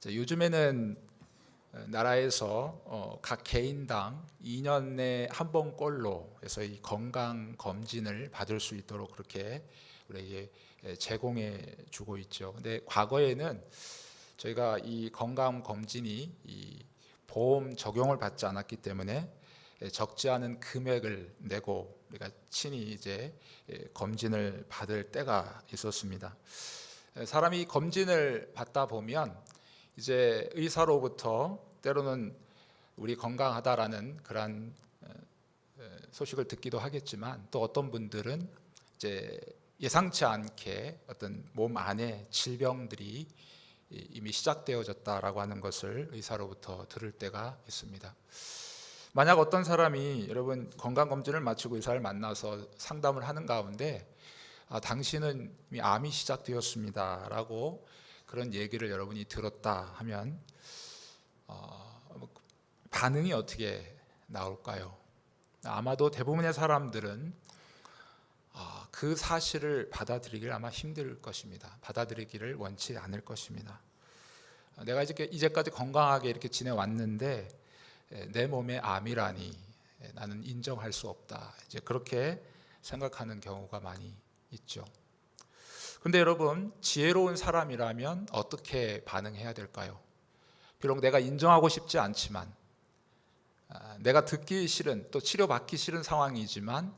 자, 요즘에는 어, 나라에서 어, 각 개인당 2년 내에 한 번꼴로 해서 이 건강 검진을 받을 수 있도록 그렇게 우리에게 에, 제공해 주고 있죠. 근데 과거에는 저희가 이 건강 검진이 이 보험 적용을 받지 않았기 때문에 에, 적지 않은 금액을 내고 우리가 친히 이제 에, 검진을 받을 때가 있었습니다. 에, 사람이 검진을 받다 보면 이제 의사로부터 때로는 우리 건강하다라는 그런 어, 어, 소식을 듣기도 하겠지만 또 어떤 분들은 이제 예상치 않게 어떤 몸 안에 질병들이 이- 이미 시작되어졌다라고 하는 것을 의사로부터 들을 때가 있습니다. 만약 어떤 사람이 여러분 건강 검진을 마치고 의사를 만나서 상담을 하는 가운데 아, 당신은 이미 암이 시작되었습니다라고 그런 얘기를 여러분이 들었다 하면 어, 뭐 반응이 어떻게 나올까요? 아마도 대부분의 사람들은 아, 그 사실을 받아들이기를 아마 힘들 것입니다. 받아들이기를 원치 않을 것입니다. 어, 내가 이제 이제까지 건강하게 이렇게 지내왔는데 에, 내 몸에 암이라니 에, 나는 인정할 수 없다. 이제 그렇게 생각하는 경우가 많이 있죠. 근데 여러분 지혜로운 사람이라면 어떻게 반응해야 될까요? 비록 내가 인정하고 싶지 않지만 아, 내가 듣기 싫은 또 치료받기 싫은 상황이지만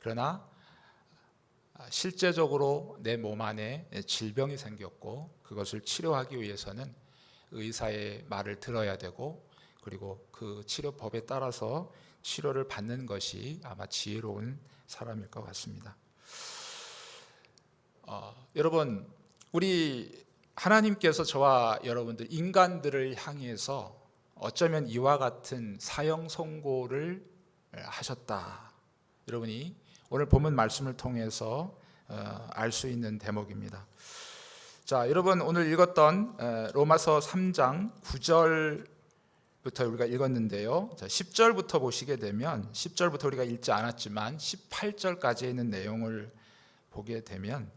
그러나 아, 실제적으로 내 몸 안에 질병이 생겼고 그것을 치료하기 위해서는 의사의 말을 들어야 되고 그리고 그 치료법에 따라서 치료를 받는 것이 아마 지혜로운 사람일 것 같습니다. 어, 여러분 우리 하나님께서 저와 여러분들 인간들을 향해서 어쩌면 이와 같은 사형 선고를 하셨다. 여러분이 오늘 본문 말씀을 통해서 어, 알수 있는 대목입니다. 자, 여러분 오늘 읽었던 어, 로마서 3장 9절부터 우리가 읽었는데요. 자, 10절부터 보시게 되면 10절부터 우리가 읽지 않았지만 18절까지 있는 내용을 보게 되면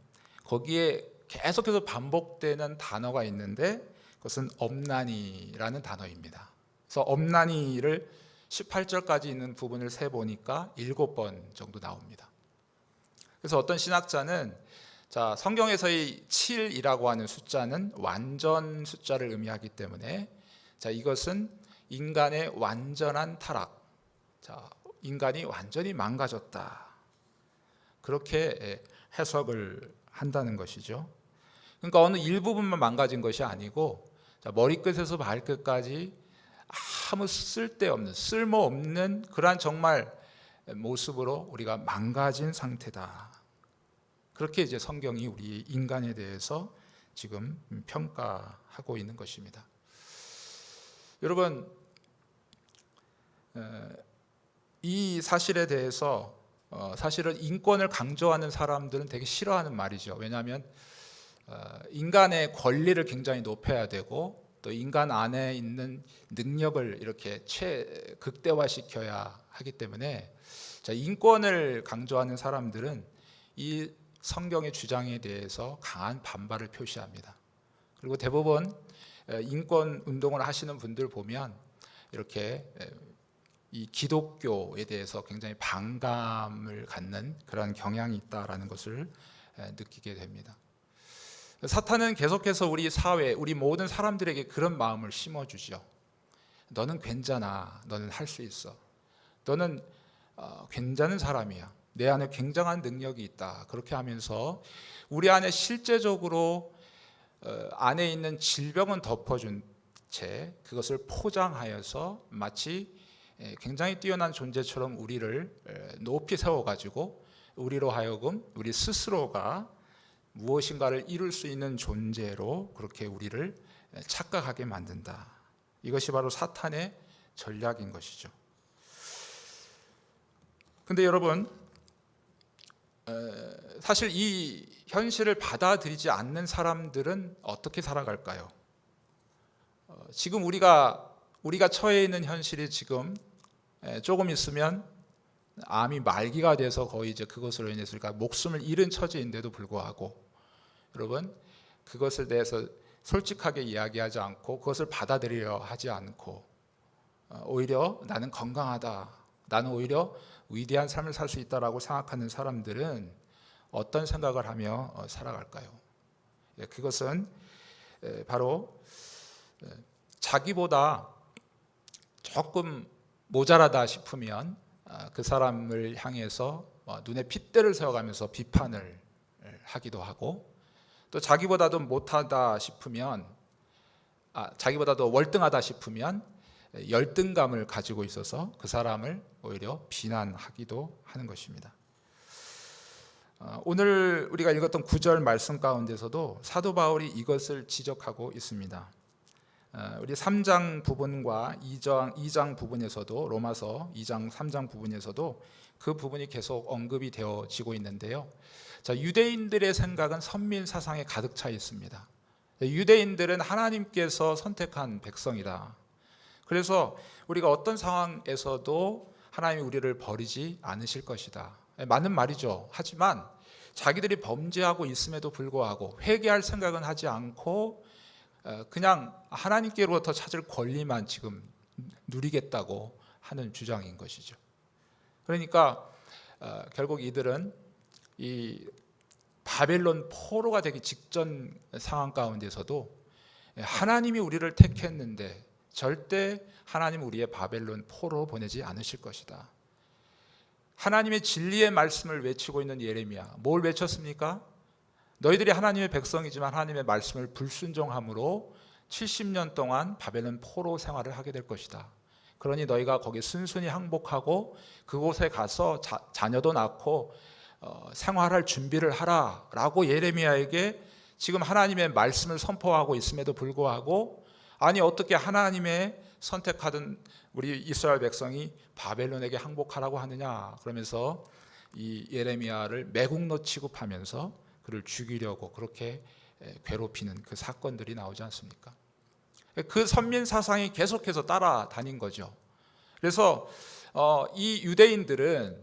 거기에 계속해서 반복되는 단어가 있는데 그것은 엄난이라는 단어입니다. 그래서 엄난이를 18절까지 있는 부분을 세 보니까 일곱 번 정도 나옵니다. 그래서 어떤 신학자는 자, 성경에서의 7이라고 하는 숫자는 완전 숫자를 의미하기 때문에 자, 이것은 인간의 완전한 타락. 자, 인간이 완전히 망가졌다. 그렇게 예, 해석을 한다는 것이죠. 그러니까 어느 일부분만 망가진 것이 아니고 자, 머리끝에서 발끝까지 아무 쓸데없는 쓸모없는 그러한 정말 모습으로 우리가 망가진 상태다. 그렇게 이제 성경이 우리 인간에 대해서 지금 평가하고 있는 것입니다. 여러분 에, 이 사실에 대해서 어, 사실은 인권을 강조하는 사람들은 되게 싫어하는 말이죠. 왜냐하면 어, 인간의 권리를 굉장히 높여야 되고 또 인간 안에 있는 능력을 이렇게 최 극대화시켜야 하기 때문에 자, 인권을 강조하는 사람들은 이 성경의 주장에 대해서 강한 반발을 표시합니다. 그리고 대부분 에, 인권 운동을 하시는 분들 보면 이렇게 에, 이 기독교에 대해서 굉장히 반감을 갖는 그런 경향이 있다라는 것을 에, 느끼게 됩니다. 사탄은 계속해서 우리 사회, 우리 모든 사람들에게 그런 마음을 심어주죠. 너는 괜찮아. 너는 할 수 있어. 너는 어, 괜찮은 사람이야. 내 안에 굉장한 능력이 있다. 그렇게 하면서 우리 안에 실제적으로 어, 안에 있는 질병은 덮어준 채 그것을 포장하여서 마치 에, 굉장히 뛰어난 존재처럼 우리를 에, 높이 세워가지고 우리로 하여금 우리 스스로가 무엇인가를 이룰 수 있는 존재로 그렇게 우리를 착각하게 만든다. 이것이 바로 사탄의 전략인 것이죠. 근데 여러분, 에, 사실 이 현실을 받아들이지 않는 사람들은 어떻게 살아갈까요? 어, 지금 우리가 우리가 처해 있는 현실이 지금 에, 조금 있으면 암이 말기가 돼서 거의 이제 그것으로 인해서 우리가 목숨을 잃은 처지인데도 불구하고 여러분 그것을 대해서 솔직하게 이야기하지 않고 그것을 받아들이려 하지 않고 어, 오히려 나는 건강하다. 나는 오히려 위대한 삶을 살 수 있다라고 생각하는 사람들은 어떤 생각을 하며 어, 살아갈까요? 예, 그것은 에, 바로 에, 자기보다 조금 모자라다 싶으면 아, 그 사람을 향해서 어, 눈에 핏대를 세워가면서 비판을 에, 하기도 하고 또 자기보다도 못하다 싶으면 아, 자기보다도 월등하다 싶으면 열등감을 가지고 있어서 그 사람을 오히려 비난하기도 하는 것입니다. 어, 오늘 우리가 읽었던 구절 말씀 가운데서도 사도 바울이 이것을 지적하고 있습니다. 어, 우리 3장 부분과 2장 2장 부분에서도 로마서 2장 3장 부분에서도 그 부분이 계속 언급이 되어지고 있는데요. 자, 유대인들의 생각은 선민 사상에 가득 차 있습니다. 유대인들은 하나님께서 선택한 백성이다. 그래서 우리가 어떤 상황에서도 하나님이 우리를 버리지 않으실 것이다. 맞는 말이죠. 하지만 자기들이 범죄하고 있음에도 불구하고 회개할 생각은 하지 않고 어, 그냥 하나님께로부터 찾을 권리만 지금 누리겠다고 하는 주장인 것이죠. 그러니까 어, 결국 이들은 이 바벨론 포로가 되기 직전 상황 가운데서도 하나님이 우리를 택했는데 절대 하나님 우리의 바벨론 포로 보내지 않으실 것이다. 하나님의 진리의 말씀을 외치고 있는 예레미야. 뭘 외쳤습니까? 너희들이 하나님의 백성이지만 하나님의 말씀을 불순종함으로 70년 동안 바벨론 포로 생활을 하게 될 것이다. 그러니 너희가 거기 순순히 항복하고 그곳에 가서 자, 자녀도 낳고 어, 생활할 준비를 하라라고 예레미야에게 지금 하나님의 말씀을 선포하고 있음에도 불구하고 아니 어떻게 하나님의 선택하던 우리 이스라엘 백성이 바벨론에게 항복하라고 하느냐 그러면서 이 예레미야를 매국노 취급하면서 그를 죽이려고 그렇게 괴롭히는 그 사건들이 나오지 않습니까? 그 선민 사상이 계속해서 따라다닌 거죠. 그래서 어, 이 유대인들은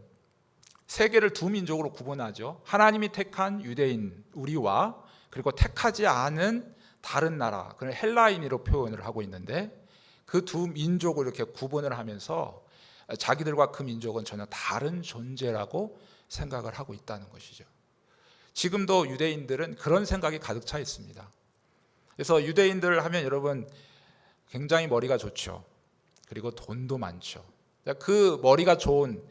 세계를 두 민족으로 구분하죠. 하나님이 택한 유대인 우리와 그리고 택하지 않은 다른 나라, 그걸 헬라인으로 표현을 하고 있는데 그 두 민족을 이렇게 구분을 하면서 자기들과 그 민족은 전혀 다른 존재라고 생각을 하고 있다는 것이죠. 지금도 유대인들은 그런 생각이 가득 차 있습니다. 그래서 유대인들 하면 여러분 굉장히 머리가 좋죠. 그리고 돈도 많죠. 그 머리가 좋은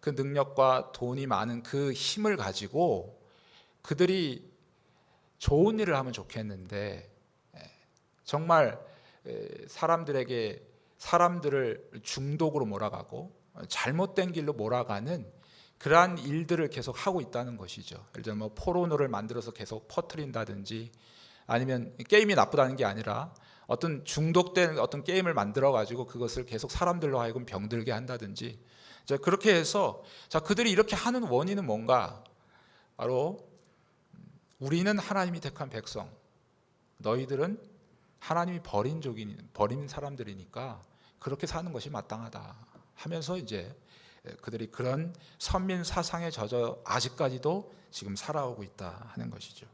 그 능력과 돈이 많은 그 힘을 가지고 그들이 좋은 일을 하면 좋겠는데 정말 사람들에게 사람들을 중독으로 몰아가고 잘못된 길로 몰아가는 그러한 일들을 계속 하고 있다는 것이죠. 예를 들면 뭐 포르노를 만들어서 계속 퍼뜨린다든지 아니면 게임이 나쁘다는 게 아니라 어떤 중독된 어떤 게임을 만들어 가지고 그것을 계속 사람들로 하여금 병들게 한다든지 자 그렇게 해서 자 그들이 이렇게 하는 원인은 뭔가 바로 우리는 하나님이 택한 백성 너희들은 하나님이 버린 족이 버린 사람들이니까 그렇게 사는 것이 마땅하다 하면서 이제 그들이 그런 선민 사상에 젖어 아직까지도 지금 살아오고 있다 하는 것이죠.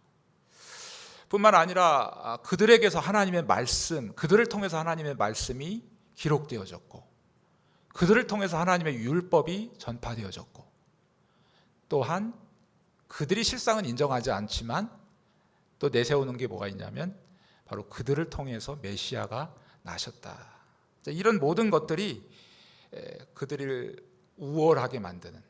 뿐만 아니라 그들에게서 하나님의 말씀, 그들을 통해서 하나님의 말씀이 기록되어졌고, 그들을 통해서 하나님의 율법이 전파되어졌고, 또한 그들이 실상은 인정하지 않지만 또 내세우는 게 뭐가 있냐면 바로 그들을 통해서 메시아가 나셨다. 이런 모든 것들이 그들을 우월하게 만드는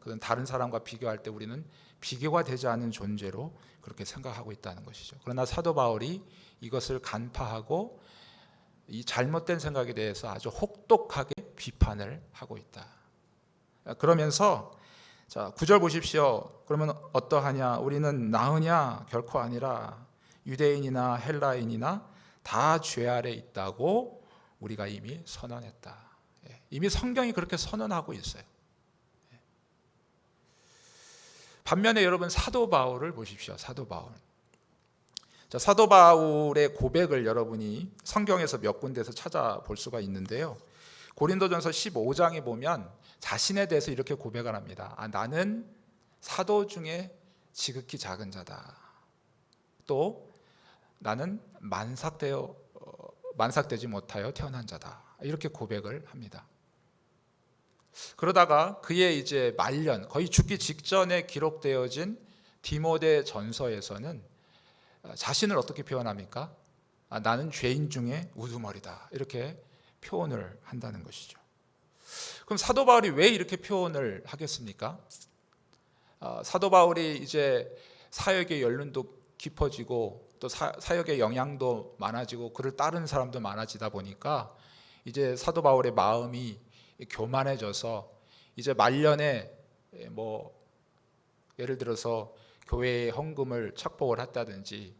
그건 다른 사람과 비교할 때 우리는 비교가 되지 않는 존재로 그렇게 생각하고 있다는 것이죠. 그러나 사도 바울이 이것을 간파하고 이 잘못된 생각에 대해서 아주 혹독하게 비판을 하고 있다. 그러면서 자, 9절 보십시오. 그러면 어떠하냐? 우리는 나으냐? 결코 아니라 유대인이나 헬라인이나 다 죄 아래 있다고 우리가 이미 선언했다. 예, 이미 성경이 그렇게 선언하고 있어요. 예. 반면에 여러분 사도 바울을 보십시오. 사도 바울. 자, 사도 바울의 고백을 여러분이 성경에서 몇 군데서 찾아볼 수가 있는데요. 고린도전서 15장에 보면 자신에 대해서 이렇게 고백을 합니다. 아, 나는 사도 중에 지극히 작은 자다. 또 나는 만삭되어 어, 만삭되지 못하여 태어난 자다. 이렇게 고백을 합니다. 그러다가 그의 이제 말년 거의 죽기 직전에 기록되어진 디모데 전서에서는 어, 자신을 어떻게 표현합니까? 아, 나는 죄인 중에 우두머리다 이렇게 표현을 한다는 것이죠. 그럼 사도 바울이 왜 이렇게 표현을 하겠습니까? 아, 사도 바울이 이제 사역의 연륜도 깊어지고 또 사, 사역의 영향도 많아지고 그를 따르는 사람도 많아지다 보니까 이제 사도 바울의 마음이 교만해져서 이제 말년에 뭐 예를 들어서 교회에 헌금을 착복을 했다든지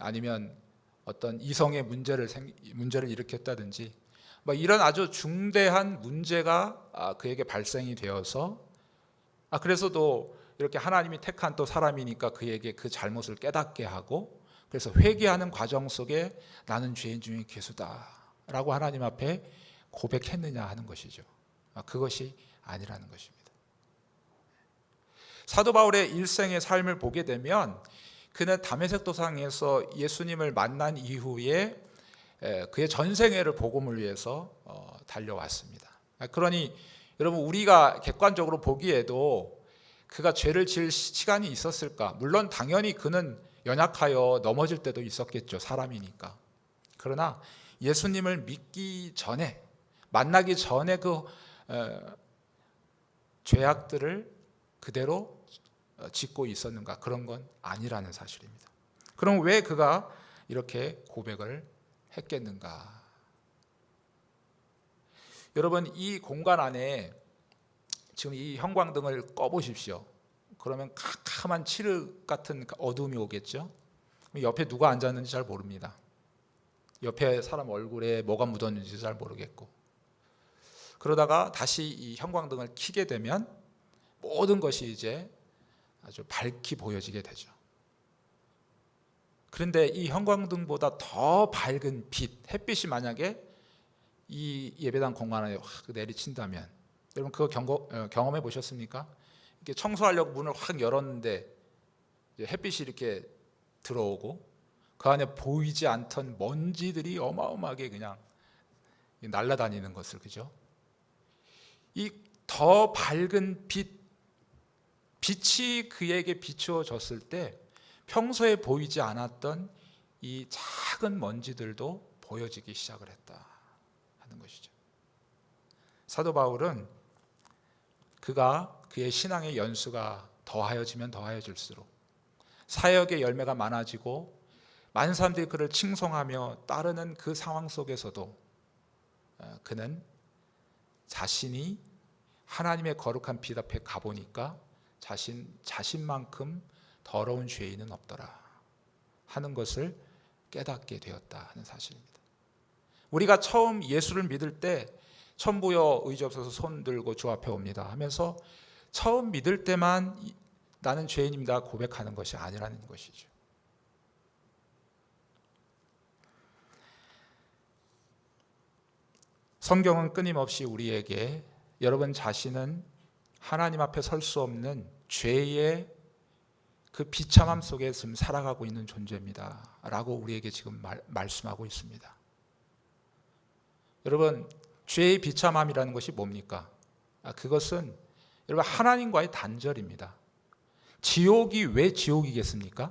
아니면 어떤 이성의 문제를 생, 문제를 일으켰다든지 뭐 이런 아주 중대한 문제가 아, 그에게 발생이 되어서 아 그래서도 이렇게 하나님이 택한 또 사람이니까 그에게 그 잘못을 깨닫게 하고 그래서 회개하는 과정 속에 나는 죄인 중에 괴수다 라고 하나님 앞에 고백했느냐 하는 것이죠. 아, 그것이 아니라는 것입니다. 사도 바울의 일생의 삶을 보게 되면 그는 담에색 도상에서 예수님을 만난 이후에 에, 그의 전생애를 복음을 위해서 어, 달려왔습니다. 아, 그러니 여러분 우리가 객관적으로 보기에도 그가 죄를 지을 시간이 있었을까? 물론 당연히 그는 연약하여 넘어질 때도 있었겠죠. 사람이니까. 그러나 예수님을 믿기 전에 만나기 전에 그 에, 죄악들을 그대로 어, 짓고 있었는가? 그런 건 아니라는 사실입니다. 그럼 왜 그가 이렇게 고백을 했겠는가? 여러분 이 공간 안에 지금 이 형광등을 꺼 보십시오. 그러면 캄캄한 칠흑 같은 어둠이 오겠죠. 옆에 누가 앉았는지 잘 모릅니다. 옆에 사람 얼굴에 뭐가 묻었는지 잘 모르겠고. 그러다가 다시 이 형광등을 켜게 되면 모든 것이 이제 아주 밝게 보여지게 되죠. 그런데 이 형광등보다 더 밝은 빛, 햇빛이 만약에 이 예배당 공간에 확 내리친다면 여러분 그거 경고, 어, 경험해 보셨습니까? 이렇게 청소하려고 문을 확 열었는데 햇빛이 이렇게 들어오고 그 안에 보이지 않던 먼지들이 어마어마하게 그냥 날아다니는 것을 그죠? 이 더 밝은 빛 빛이 그에게 비추어졌을 때 평소에 보이지 않았던 이 작은 먼지들도 보여지기 시작을 했다 하는 것이죠. 사도 바울은 그가 그의 신앙의 연수가 더하여지면 더하여질수록 사역의 열매가 많아지고 많은 사람들이 그를 칭송하며 따르는 그 상황 속에서도 어, 그는 자신이 하나님의 거룩한 빛 앞에 가보니까 자신 자신만큼 더러운 죄인은 없더라 하는 것을 깨닫게 되었다 하는 사실입니다. 우리가 처음 예수를 믿을 때 천부여 의지 없어서 손 들고 주 앞에 옵니다 하면서 처음 믿을 때만 나는 죄인입니다 고백하는 것이 아니라는 것이죠. 성경은 끊임없이 우리에게 여러분 자신은 하나님 앞에 설 수 없는 죄의 그 비참함 속에 지금 살아가고 있는 존재입니다. 라고 우리에게 지금 말, 말씀하고 있습니다. 여러분, 죄의 비참함이라는 것이 뭡니까? 아, 그것은 여러분 하나님과의 단절입니다. 지옥이 왜 지옥이겠습니까?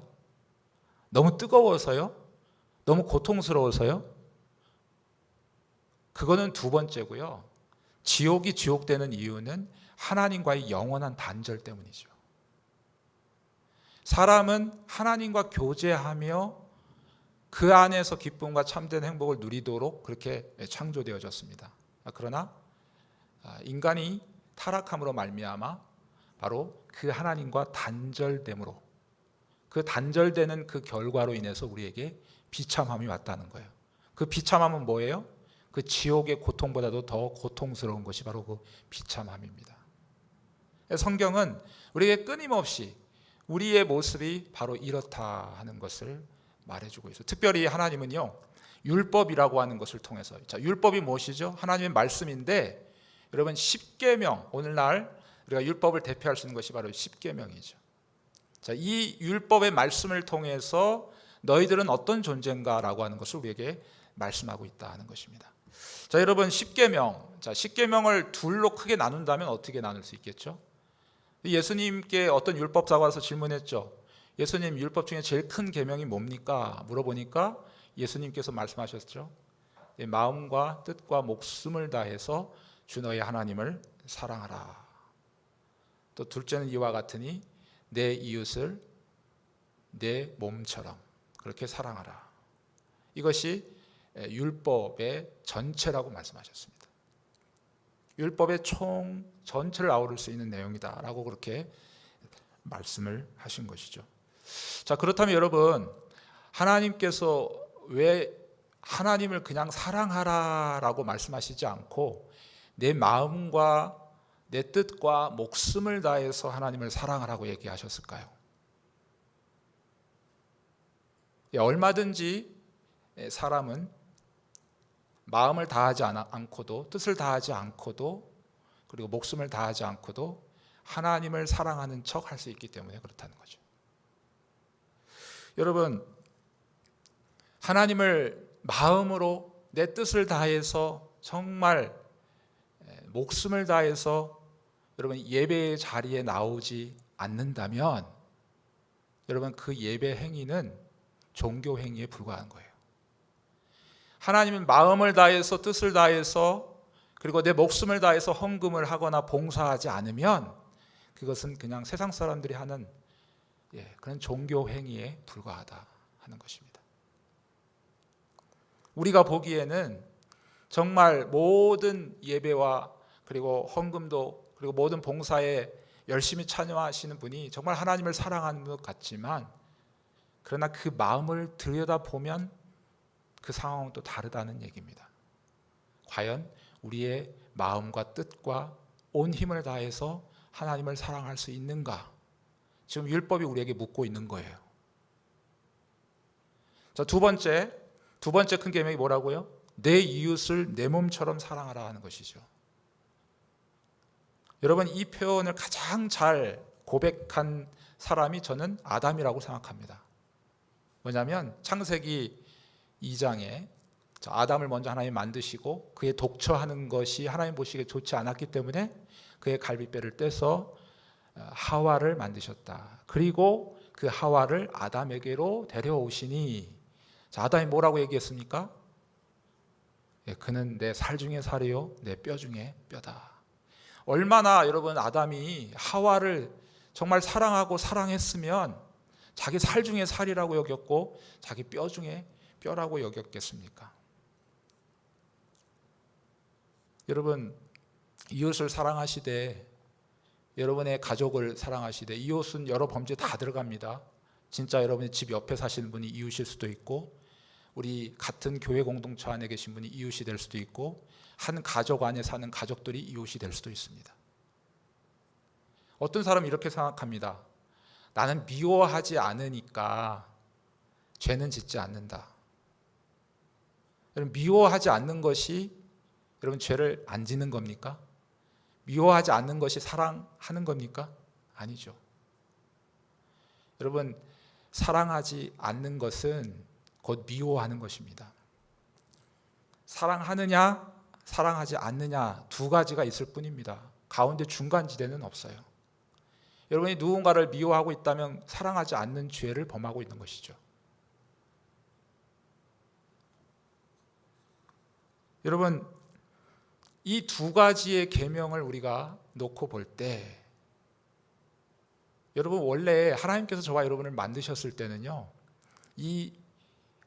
너무 뜨거워서요? 너무 고통스러워서요? 그거는 두 번째고요. 지옥이 지옥되는 이유는 하나님과의 영원한 단절 때문이죠. 사람은 하나님과 교제하며 그 안에서 기쁨과 참된 행복을 누리도록 그렇게 창조되어졌습니다. 그러나 아, 인간이 타락함으로 말미암아 바로 그 하나님과 단절됨으로 그 단절되는 그 결과로 인해서 우리에게 비참함이 왔다는 거예요. 그 비참함은 뭐예요? 그 지옥의 고통보다도 더 고통스러운 것이 바로 그 비참함입니다. 성경은 우리에게 끊임없이 우리의 모습이 바로 이렇다 하는 것을 말해주고 있어요. 특별히 하나님은요 율법이라고 하는 것을 통해서 자 율법이 무엇이죠? 하나님의 말씀인데 여러분 십계명 오늘날 우리가 율법을 대표할 수 있는 것이 바로 십계명이죠. 자 이 율법의 말씀을 통해서 너희들은 어떤 존재인가라고 하는 것을 우리에게 말씀하고 있다 하는 것입니다. 자, 여러분 십계명. 자, 십계명을 둘로 크게 나눈다면 어떻게 나눌 수 있겠죠? 예수님께 어떤 율법사가 와서 질문했죠. 예수님 율법 중에 제일 큰 계명이 뭡니까? 물어보니까 예수님께서 말씀하셨죠. 내 마음과 뜻과 목숨을 다해서 주 너의 하나님을 사랑하라. 또 둘째는 이와 같으니 내 이웃을 내 몸처럼 그렇게 사랑하라. 이것이 율법의 전체라고 말씀하셨습니다. 율법의 총 전체를 아우를 수 있는 내용이다라고 그렇게 말씀을 하신 것이죠. 자, 그렇다면 여러분 하나님께서 왜 하나님을 그냥 사랑하라라고 말씀하시지 않고 내 마음과 내 뜻과 목숨을 다해서 하나님을 사랑하라고 얘기하셨을까요? 예, 얼마든지 사람은 마음을 다하지 않고도 뜻을 다하지 않고도 그리고 목숨을 다하지 않고도 하나님을 사랑하는 척 할 수 있기 때문에 그렇다는 거죠. 여러분 하나님을 마음으로 내 뜻을 다해서 정말 목숨을 다해서 여러분 예배의 자리에 나오지 않는다면 여러분 그 예배 행위는 종교 행위에 불과한 거예요. 하나님은 마음을 다해서 뜻을 다해서 그리고 내 목숨을 다해서 헌금을 하거나 봉사하지 않으면 그것은 그냥 세상 사람들이 하는 예, 그런 종교 행위에 불과하다 하는 것입니다. 우리가 보기에는 정말 모든 예배와 그리고 헌금도 그리고 모든 봉사에 열심히 참여하시는 분이 정말 하나님을 사랑하는 것 같지만 그러나 그 마음을 들여다 보면 그 상황은 또 다르다는 얘기입니다. 과연 우리의 마음과 뜻과 온 힘을 다해서 하나님을 사랑할 수 있는가? 지금 율법이 우리에게 묻고 있는 거예요. 자, 두 번째, 두 번째 큰 계명이 뭐라고요? 내 이웃을 내 몸처럼 사랑하라 하는 것이죠. 여러분 이 표현을 가장 잘 고백한 사람이 저는 아담이라고 생각합니다. 뭐냐면 창세기 2장에 아담을 먼저 하나님 만드시고 그의 독처하는 것이 하나님 보시기에 좋지 않았기 때문에 그의 갈비뼈를 떼서 어, 하와를 만드셨다. 그리고 그 하와를 아담에게로 데려오시니 자, 아담이 뭐라고 얘기했습니까? 예, 그는 내 살 중에 살이요 내 뼈 중에 뼈다. 얼마나 여러분 아담이 하와를 정말 사랑하고 사랑했으면 자기 살 중에 살이라고 여겼고 자기 뼈 중에 뼈라고 여겼겠습니까? 여러분 이웃을 사랑하시되 여러분의 가족을 사랑하시되 이웃은 여러 범죄 다 들어갑니다. 진짜 여러분의 집 옆에 사시는 분이 이웃일 수도 있고 우리 같은 교회 공동체 안에 계신 분이 이웃이 될 수도 있고 한 가족 안에 사는 가족들이 이웃이 될 수도 있습니다. 어떤 사람은 이렇게 생각합니다. 나는 미워하지 않으니까 죄는 짓지 않는다. 여러분 미워하지 않는 것이 여러분 죄를 안 짓는 겁니까? 미워하지 않는 것이 사랑하는 겁니까? 아니죠. 여러분 사랑하지 않는 것은 곧 미워하는 것입니다. 사랑하느냐, 사랑하지 않느냐 두 가지가 있을 뿐입니다. 가운데 중간 지대는 없어요. 여러분이 누군가를 미워하고 있다면 사랑하지 않는 죄를 범하고 있는 것이죠. 여러분 이 두 가지의 계명을 우리가 놓고 볼 때 여러분 원래 하나님께서 저와 여러분을 만드셨을 때는요. 이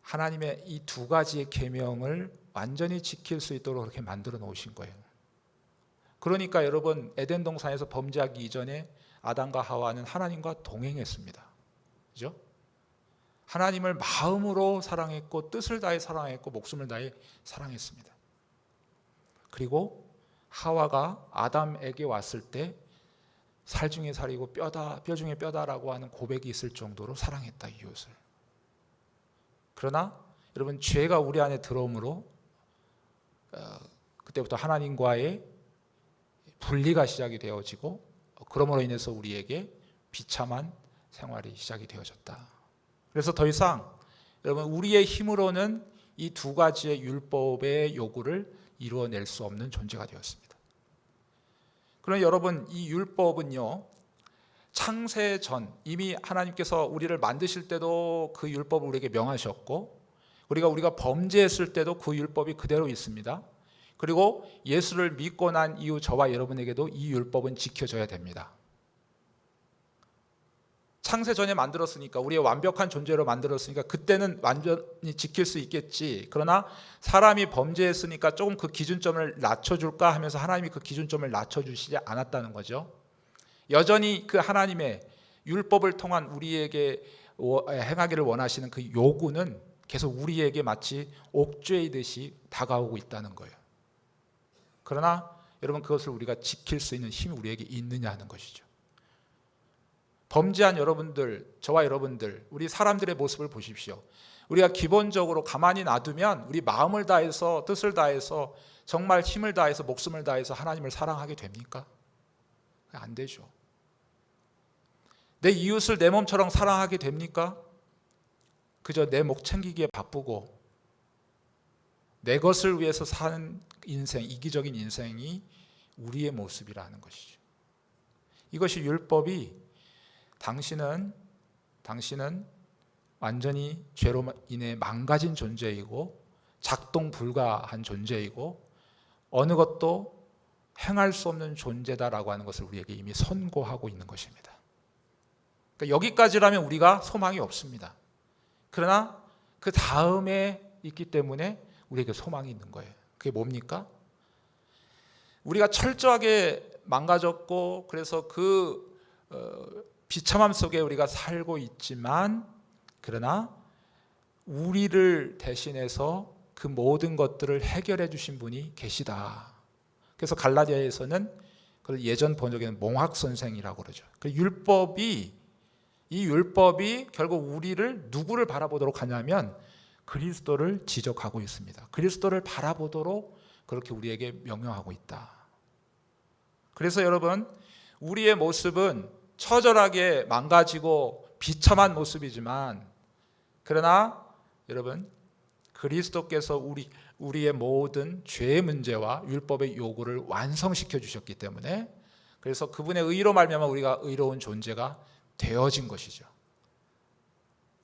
하나님의 이 두 가지의 계명을 완전히 지킬 수 있도록 그렇게 만들어 놓으신 거예요. 그러니까 여러분 에덴 동산에서 범죄하기 이전에 아담과 하와는 하나님과 동행했습니다. 그죠? 하나님을 마음으로 사랑했고 뜻을 다해 사랑했고 목숨을 다해 사랑했습니다. 그리고 하와가 아담에게 왔을 때 살 중에 살이고 뼈다 뼈 중에 뼈다라고 하는 고백이 있을 정도로 사랑했다 이웃을. 그러나 여러분 죄가 우리 안에 들어옴으로 어, 그때부터 하나님과의 분리가 시작이 되어지고 그러므로 인해서 우리에게 비참한 생활이 시작이 되어졌다. 그래서 더 이상 여러분 우리의 힘으로는 이 두 가지의 율법의 요구를 이루어낼 수 없는 존재가 되었습니다. 그럼 여러분 이 율법은요 창세 전 이미 하나님께서 우리를 만드실 때도 그 율법을 우리에게 명하셨고 우리가 우리가 범죄했을 때도 그 율법이 그대로 있습니다. 그리고 예수를 믿고 난 이후 저와 여러분에게도 이 율법은 지켜져야 됩니다. 창세 전에 만들었으니까 우리의 완벽한 존재로 만들었으니까 그때는 완전히 지킬 수 있겠지. 그러나 사람이 범죄했으니까 조금 그 기준점을 낮춰줄까 하면서 하나님이 그 기준점을 낮춰주시지 않았다는 거죠. 여전히 그 하나님의 율법을 통한 우리에게 행하기를 원하시는 그 요구는 계속 우리에게 마치 옥죄이듯이 다가오고 있다는 거예요. 그러나 여러분 그것을 우리가 지킬 수 있는 힘이 우리에게 있느냐 하는 것이죠. 범죄한 여러분들, 저와 여러분들, 우리 사람들의 모습을 보십시오. 우리가 기본적으로 가만히 놔두면 우리 마음을 다해서 뜻을 다해서 정말 힘을 다해서 목숨을 다해서 하나님을 사랑하게 됩니까? 안 되죠. 내 이웃을 내 몸처럼 사랑하게 됩니까? 그저 내 목 챙기기에 바쁘고 내 것을 위해서 사는 인생, 이기적인 인생이 우리의 모습이라는 것이죠. 이것이 율법이 당신은 당신은 완전히 죄로 인해 망가진 존재이고 작동 불가한 존재이고 어느 것도 행할 수 없는 존재다라고 하는 것을 우리에게 이미 선고하고 있는 것입니다. 그러니까 여기까지라면 우리가 소망이 없습니다. 그러나 그 다음에 있기 때문에 우리에게 소망이 있는 거예요. 그게 뭡니까? 우리가 철저하게 망가졌고 그래서 그 어, 비참함 속에 우리가 살고 있지만 그러나 우리를 대신해서 그 모든 것들을 해결해 주신 분이 계시다. 그래서 갈라디아에서는 그 예전 번역에는 몽학 선생이라고 그러죠. 그 율법이 이 율법이 결국 우리를 누구를 바라보도록 하냐면 그리스도를 지적하고 있습니다. 그리스도를 바라보도록 그렇게 우리에게 명령하고 있다. 그래서 여러분 우리의 모습은 처절하게 망가지고 비참한 모습이지만 그러나 여러분 그리스도께서 우리 우리의 모든 죄의 문제와 율법의 요구를 완성시켜 주셨기 때문에 그래서 그분의 의로 말미암아 우리가 의로운 존재가 되어진 것이죠.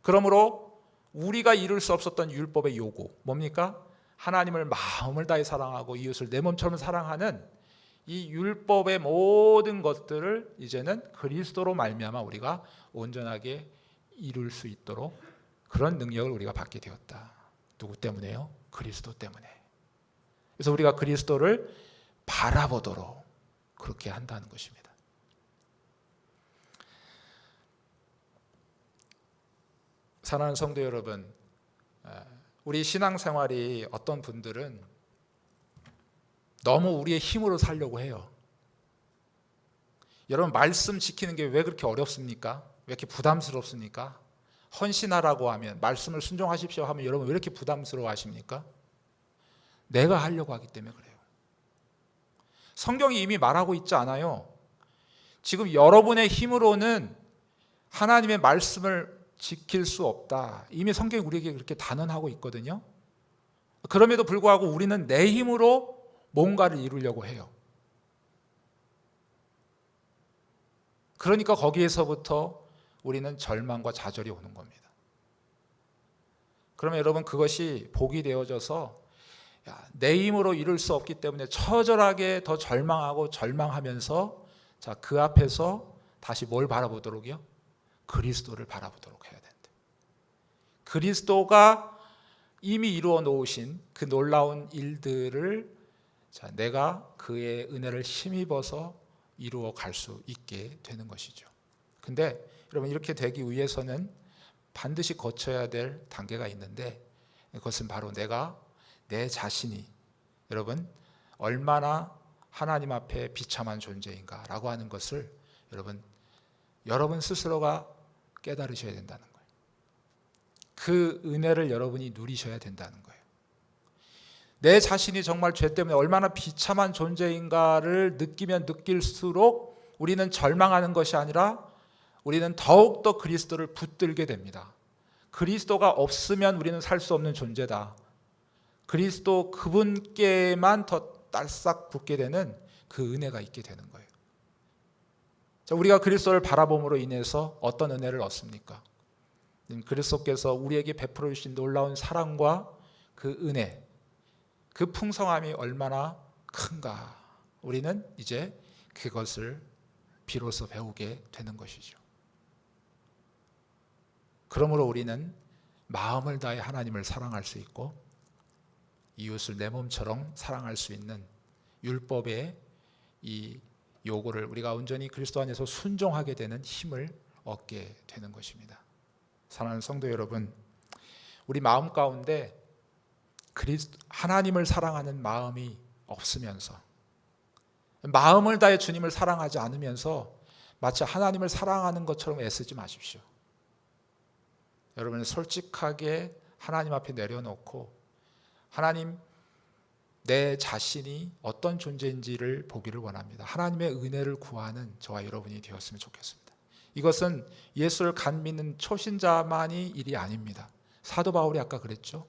그러므로 우리가 이룰 수 없었던 율법의 요구 뭡니까? 하나님을 마음을 다해 사랑하고 이웃을 내 몸처럼 사랑하는 이 율법의 모든 것들을 이제는 그리스도로 말미암아 우리가 온전하게 이룰 수 있도록 그런 능력을 우리가 받게 되었다. 누구 때문에요? 그리스도 때문에. 그래서 우리가 그리스도를 바라보도록 그렇게 한다는 것입니다. 사랑하는 성도 여러분, 우리 신앙생활이 어떤 분들은 너무 우리의 힘으로 살려고 해요. 여러분 말씀 지키는 게 왜 그렇게 어렵습니까? 왜 이렇게 부담스럽습니까? 헌신하라고 하면 말씀을 순종하십시오 하면 여러분 왜 이렇게 부담스러워 하십니까? 내가 하려고 하기 때문에 그래요. 성경이 이미 말하고 있지 않아요. 지금 여러분의 힘으로는 하나님의 말씀을 지킬 수 없다. 이미 성경이 우리에게 그렇게 단언하고 있거든요. 그럼에도 불구하고 우리는 내 힘으로 뭔가를 이루려고 해요. 그러니까 거기에서부터 우리는 절망과 좌절이 오는 겁니다. 그러면 여러분 그것이 복이 되어져서 야, 내 힘으로 이룰 수 없기 때문에 처절하게 더 절망하고 절망하면서 자, 그 앞에서 다시 뭘 바라보도록요? 그리스도를 바라보도록 해야 된다. 그리스도가 이미 이루어 놓으신 그 놀라운 일들을 자, 내가 그의 은혜를 힘입어서 이루어 갈 수 있게 되는 것이죠. 근데 여러분 이렇게 되기 위해서는 반드시 거쳐야 될 단계가 있는데 그것은 바로 내가 내 자신이 여러분 얼마나 하나님 앞에 비참한 존재인가라고 하는 것을 여러분 여러분 스스로가 깨달으셔야 된다는 거예요. 그 은혜를 여러분이 누리셔야 된다는 거예요. 내 자신이 정말 죄 때문에 얼마나 비참한 존재인가를 느끼면 느낄수록 우리는 절망하는 것이 아니라 우리는 더욱더 그리스도를 붙들게 됩니다. 그리스도가 없으면 우리는 살 수 없는 존재다. 그리스도 그분께만 더 딸싹 붙게 되는 그 은혜가 있게 되는 거예요. 자, 우리가 그리스도를 바라봄으로 인해서 어떤 은혜를 얻습니까? 그리스도께서 우리에게 베풀어 주신 놀라운 사랑과 그 은혜, 그 풍성함이 얼마나 큰가. 우리는 이제 그것을 비로소 배우게 되는 것이죠. 그러므로 우리는 마음을 다해 하나님을 사랑할 수 있고 이웃을 내 몸처럼 사랑할 수 있는 율법의 이 요구를 우리가 온전히 그리스도 안에서 순종하게 되는 힘을 얻게 되는 것입니다. 사랑하는 성도 여러분, 우리 마음 가운데 그리스도 하나님을 사랑하는 마음이 없으면서 마음을 다해 주님을 사랑하지 않으면서 마치 하나님을 사랑하는 것처럼 애쓰지 마십시오. 여러분 솔직하게 하나님 앞에 내려놓고 하나님 내 자신이 어떤 존재인지를 보기를 원합니다. 하나님의 은혜를 구하는 저와 여러분이 되었으면 좋겠습니다. 이것은 예수를 간 믿는 초신자만이 일이 아닙니다. 사도 바울이 아까 그랬죠.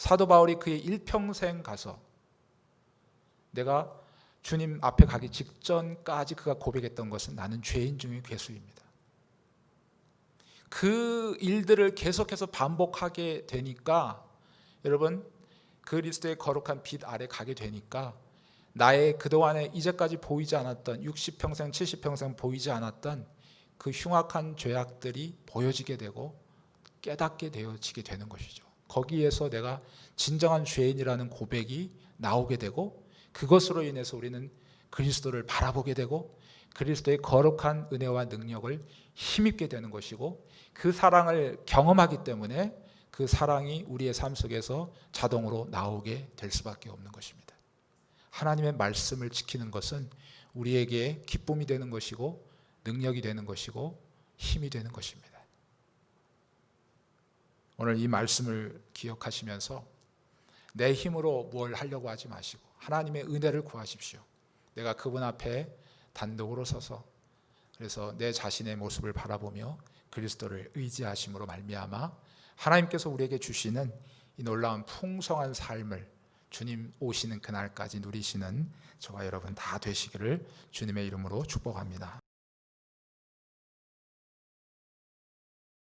사도 바울이 그의 일평생 가서 내가 주님 앞에 가기 직전까지 그가 고백했던 것은 나는 죄인 중의 괴수입니다. 그 일들을 계속해서 반복하게 되니까 여러분 그리스도의 거룩한 빛 아래 가게 되니까 나의 그동안에 이제까지 보이지 않았던 60평생 70평생 보이지 않았던 그 흉악한 죄악들이 보여지게 되고 깨닫게 되어지게 되는 것이죠. 거기에서 내가 진정한 죄인이라는 고백이 나오게 되고 그것으로 인해서 우리는 그리스도를 바라보게 되고 그리스도의 거룩한 은혜와 능력을 힘입게 되는 것이고 그 사랑을 경험하기 때문에 그 사랑이 우리의 삶 속에서 자동으로 나오게 될 수밖에 없는 것입니다. 하나님의 말씀을 지키는 것은 우리에게 기쁨이 되는 것이고 능력이 되는 것이고 힘이 되는 것입니다. 오늘 이 말씀을 기억하시면서 내 힘으로 뭘 하려고 하지 마시고 하나님의 은혜를 구하십시오. 내가 그분 앞에 단독으로 서서 그래서 내 자신의 모습을 바라보며 그리스도를 의지하심으로 말미암아 하나님께서 우리에게 주시는 이 놀라운 풍성한 삶을 주님 오시는 그날까지 누리시는 저와 여러분 다 되시기를 주님의 이름으로 축복합니다.